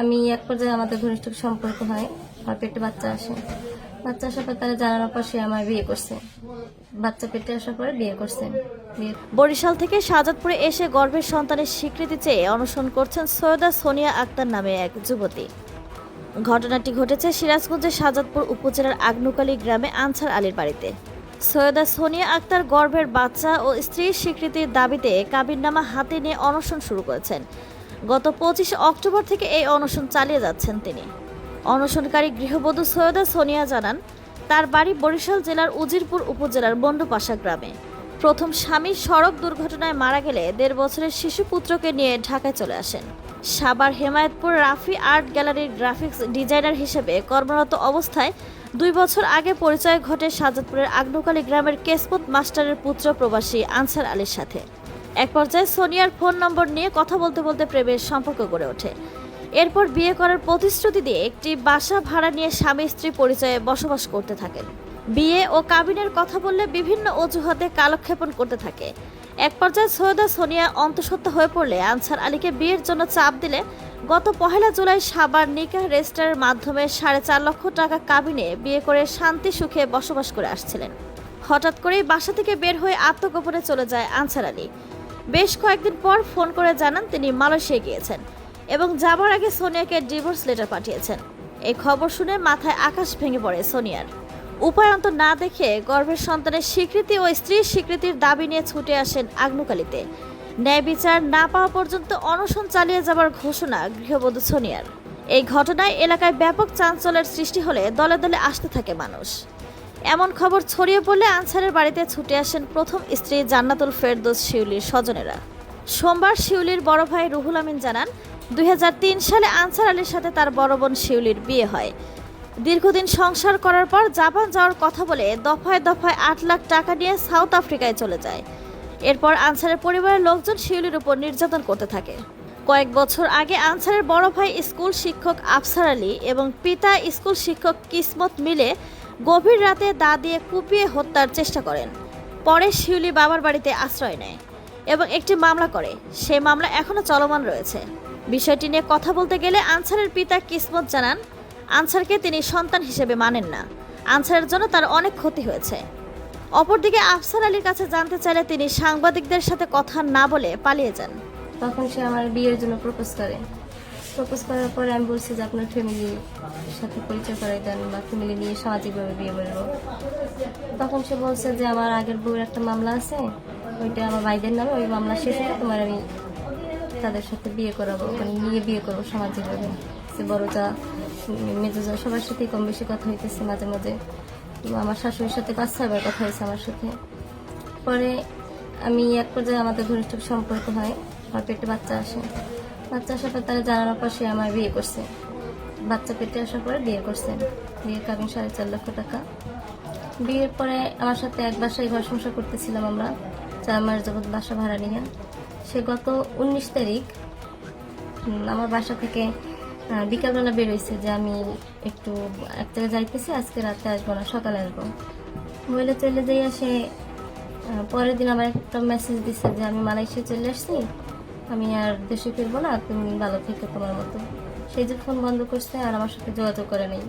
আমি এক পর্যায়ে আমাদের ঘনিষ্ঠ সম্পর্ক হয় আমার পেটে বাচ্চা আসে। বাচ্চা আসার পর তারা জানানোর পর সে আমার বিয়ে করছে। বাচ্চা পেটে আসার পরে বিয়ে করছে। বরিশাল থেকে শাহজাদপুরে এসে গর্ভের সন্তানের স্বীকৃতি চেয়ে অনশন করছেন সৈয়দা সোনিয়া আক্তার নামে এক যুবতী। ঘটনাটি ঘটেছে সিরাজগঞ্জের শাহজাদপুর উপজেলার আগনুকালী গ্রামে আনসার আলীর বাড়িতে। সৈয়দা সোনিয়া আক্তার গর্ভের বাচ্চা ও স্ত্রীর স্বীকৃতির দাবিতে কাবিরনামা হাতে নিয়ে অনশন শুরু করেছেন। গত পঁচিশে অক্টোবর থেকে এই অনশন চালিয়ে যাচ্ছেন তিনি। অনশনকারী গৃহবধূ সৈয়দা সোনিয়া জানান, তার বাড়ি বরিশাল জেলার উজিরপুর উপজেলার বন্ডপাশা গ্রামে। প্রথম স্বামী সড়ক দুর্ঘটনায় মারা গেলে দেড় বছরের শিশু পুত্রকে নিয়ে ঢাকায় চলে আসেন। সাবার হেমায়তপুর রাফি আর্ট গ্যালারির গ্রাফিক্স ডিজাইনার হিসেবে কর্মরত অবস্থায় দুই বছর আগে পরিচয় ঘটে সাজাদপুরের আগ্নকালী গ্রামের কেসমত মাস্টারের পুত্র প্রবাসী আনসার আলীর সাথে। এক পর্যায়ে সোনিয়ার ফোন নম্বর নিয়ে কথা বলতে বলতে প্রেমের সম্পর্ক গড়ে ওঠে। এরপর বিয়ে করার প্রতিশ্রুতি দিয়ে একটি বাসা ভাড়া নিয়ে স্বামী স্ত্রী পরিচয়ে বসবাস করতে থাকেন। বিয়ে ও কাবিনের কথা বললে বিভিন্ন অজুহাতে কালক্ষেপণ করতে থাকে। এক পর্যায়ে সৈয়দা সোনিয়া অন্তঃসত্ত্বা হয়ে পড়লে আনসার আলীকে বিয়ের জন্য চাপ দিলে গত পহেলা জুলাই সাবার নিকাহ রেজিস্টারের মাধ্যমে সাড়ে চার লক্ষ টাকা কাবিনে বিয়ে করে শান্তি সুখে বসবাস করে আসছিলেন। হঠাৎ করেই বাসা থেকে বের হয়ে আত্মগোপনে চলে যায় আনসার আলী। বেশ কয়েকদিন পর ফোন করে জানান তিনি মালয়েশিয়া গিয়েছেন এবং যাবার আগে সোনিয়াকে ডিভোর্স লেটার পাঠিয়েছেন। এই খবর শুনে মাথায় আকাশ ভেঙে পড়ে সোনিয়ার। উপায়ন্ত না দেখে গর্ভের সন্তানের স্বীকৃতি ও স্ত্রীর স্বীকৃতির দাবি নিয়ে ছুটে আসেন আগ্নুকালিতে ন্যায় বিচার না পাওয়া পর্যন্ত অনশন চালিয়ে যাবার ঘোষণা গৃহবধূ সোনিয়ার। এই ঘটনায় এলাকায় ব্যাপক চাঞ্চল্যের সৃষ্টি হলে দলে দলে আসতে থাকে মানুষ। এমন খবর ছড়িয়ে পড়লে আনসারের বাড়িতে ছুটে আসেন প্রথম স্ত্রী জান্নাতুল ফেরদৌস শিউলির স্বজনেরা। সোমবার শিউলির বড় ভাই রুহুল আমিন জানান, দুই হাজার তিন সালে আনসার আলীর সাথে তার বড় বোন শিউলির বিয়ে হয়। দীর্ঘদিন সংসার করার পর জাপান যাওয়ার কথা বলে দফায় দফায় আট লাখ টাকা নিয়ে সাউথ আফ্রিকায় চলে যায়। এরপর আনসারের পরিবারের লোকজন শিউলির উপর নির্যাতন করতে থাকে। কয়েক বছর আগে আনসারের বড় ভাই স্কুল শিক্ষক আফসার আলী এবং পিতা স্কুল শিক্ষক কিসমত মিলে গভীর রাতে দা দিয়ে কুপিয়ে হত্যার চেষ্টা করেন। পরে শিউলি বাবার বাড়িতে আশ্রয় নেয় এবং একটি মামলা করে। সেই মামলা এখনও চলমান রয়েছে। বিষয়টি নিয়ে কথা বলতে গেলে আনসারের পিতা কিসমত জানান, আনসারকে তিনি সন্তান হিসেবে মানেন না। আনসারের জন্য তার অনেক ক্ষতি হয়েছে। অপরদিকে আফসার আলীর কাছে জানতে চাইলে তিনি সাংবাদিকদের সাথে কথা না বলে পালিয়ে যান। তখন সে আমার বিয়ের জন্য প্রপোজ করে। প্রপোজ করার পরে আমি বলছি যে আপনার ফ্যামিলির সাথে পরিচয় করাই দেন বা ফ্যামিলি নিয়ে সামাজিকভাবে বিয়ে করব তখন সে বলছে যে আমার আগের বউয়ের একটা মামলা আছে, ওইটা আমার ভাইদের নামে, ওই মামলা শেষ হলে তোমার আমি তাদের সাথে বিয়ে করাবো মানে নিয়ে বিয়ে করব সামাজিকভাবে। সে বড় যা মেজো যা সবার সাথেই কম বেশি কথা হইতেছে মাঝে মাঝে। আমার শাশুড়ির সাথে পাঁচ ছয়বার কথা হয়েছে আমার সাথে। পরে আমি এক পর্যায়ে আমাদের ঘনিষ্ঠ সম্পর্ক হয়, আমার পেটে বাচ্চা আসে। বাচ্চা আসার পর তারা জানানোর পর সে আমার বিয়ে করছে। বাচ্চা পেটে আসার পরে বিয়ে করছে। বিয়ে কাবিন সাড়ে চার লক্ষ টাকা। বিয়ের পরে আমার সাথে এক বাসায় ঘর সংসার করতেছিলাম আমরা। চার মাস যাবৎ বাসা ভাড়া নিয়ে। সে গত উনিশ তারিখ আমার বাসা থেকে বিকালবেলা বেরোইছে যে আমি একটু এক জায়গায় যাইতেছি, আজকে রাতে আসব না, সকালে আসব। বলে চলে যাই সে পরের দিন আমার একটা মেসেজ দিচ্ছে যে আমি মালয়েশিয়া চলে আসছি। আমি আর দেশে ফিরবো না, তুমি ভালো থেকে তোমার মতো। সেই যে ফোন বন্ধ করছে আর আমার সাথে যোগাযোগ করে নেই।